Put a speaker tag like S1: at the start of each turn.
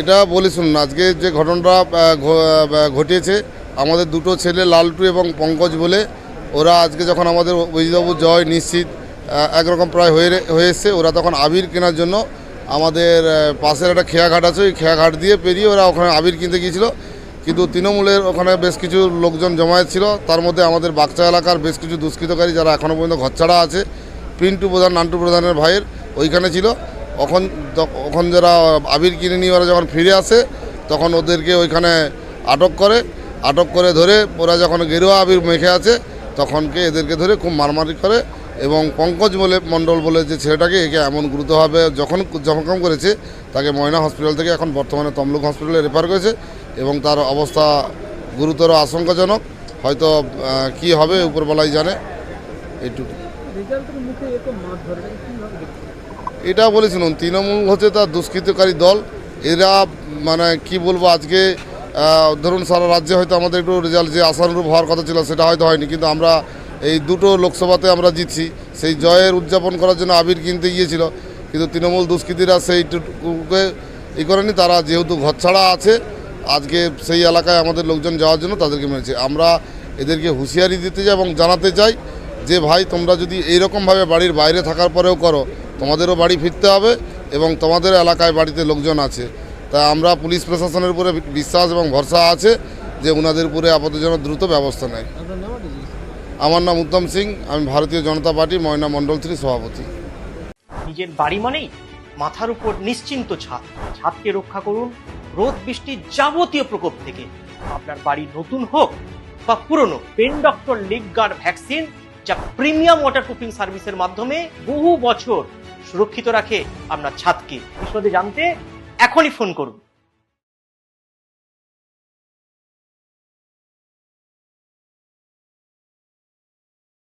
S1: এটা বলি শুনুন, আজকে যে ঘটনাটা ঘটিয়েছে, আমাদের দুটো ছেলে, লালটু এবং পঙ্কজ বলে, ওরা আজকে যখন আমাদের অভিজিৎবাবু জয় নিশ্চিত একরকম প্রায় হয়ে হয়ে এসছে, ওরা তখন আবির কেনার জন্য আমাদের পাশের একটা খেয়াঘাট আছে, ওই খেয়াঘাট দিয়ে পেরিয়ে ওরা ওখানে আবির কিনতে গিয়েছিল। কিন্তু তৃণমূলের ওখানে বেশ কিছু লোকজন জমায়েত ছিল, তার মধ্যে আমাদের বাগচা এলাকার বেশ কিছু দুষ্কৃতকারী যারা এখনও পর্যন্ত ঘরছাড়া আছে, পিন্টু প্রধান, নান্টু প্রধানের ভাইয়ের, ওইখানে ছিল। তখন তখন যারা আবির কিনে নিয়ে ওরা যখন ফিরে আসে, তখন ওদেরকে ওইখানে আটক করে। আটক করে ধরে ওরা যখন গেরুয়া আবির মেখে আছে, তখনকে এদেরকে ধরে খুব মারমারি করে এবং পঙ্কজ বলে মণ্ডল বলে যে ছেলেটাকে একে এমন গুরুতরভাবে যখন জখম করেছে, তাকে ময়না হসপিটাল থেকে এখন বর্তমানে তমলুক হসপিটালে রেফার করেছে এবং তার অবস্থা গুরুতর আশঙ্কাজনক। হয়তো কি হবে উপরবেলায় জানে। এইটুকু। এটা বলেছিলাম, তৃণমূল হচ্ছে তার দুষ্কৃতকারী দল। এরা মানে কি বলব, আজকে ধরুন সারা রাজ্যে হয়তো আমাদের একটু রেজাল্ট যে আশানুরূপ হওয়ার কথা ছিল, সেটা হয়তো হয়নি, কিন্তু আমরা এই দুটো লোকসভাতে আমরা জিতছি। সেই জয়ের উদযাপন করার জন্য আবির কিনতে গিয়েছিল, কিন্তু তৃণমূল দুষ্কৃতীরা সেইটুকুকে ই করেনি। তারা যেহেতু ঘর ছাড়া আছে, আজকে সেই এলাকায় আমাদের লোকজন যাওয়ার জন্য তাদেরকে মেরেছে। আমরা এদেরকে হুঁশিয়ারি দিতে চাই এবং জানাতে চাই যে, ভাই, তোমরা যদি এইরকমভাবে বাড়ির বাইরে থাকার পরেও করো তোমাদেরও বাড়ি ফিরতে হবে এবং তোমাদের এলাকায় বাড়িতে লোকজন আছে। তা আমরা পুলিশ প্রশাসনের উপরে বিশ্বাস এবং ভরসা আছে যে ওনাদের উপরে আপাতত যেন দ্রুত ব্যবস্থা নেয়। আমার নাম উত্তম সিং আমি ভারতীয় জনতা পার্টি ময়না মণ্ডল থ্রি সভাপতি।
S2: নিজের বাড়ি মানেই মাথার উপর নিশ্চিন্ত ছাদ। ছাদকে রক্ষা করুন রোদ বৃষ্টির যাবতীয় প্রকোপ থেকে। আপনার বাড়ি নতুন হোক বা পুরনো pen doctor leak guard vaccine যা প্রিমিয়াম ওয়াটার প্রুফিং সার্ভিসের মাধ্যমে বহু বছর সুরক্ষিত রাখে আপনার ছাদকে। বিশদে জানতে এখনই ফোন করুন।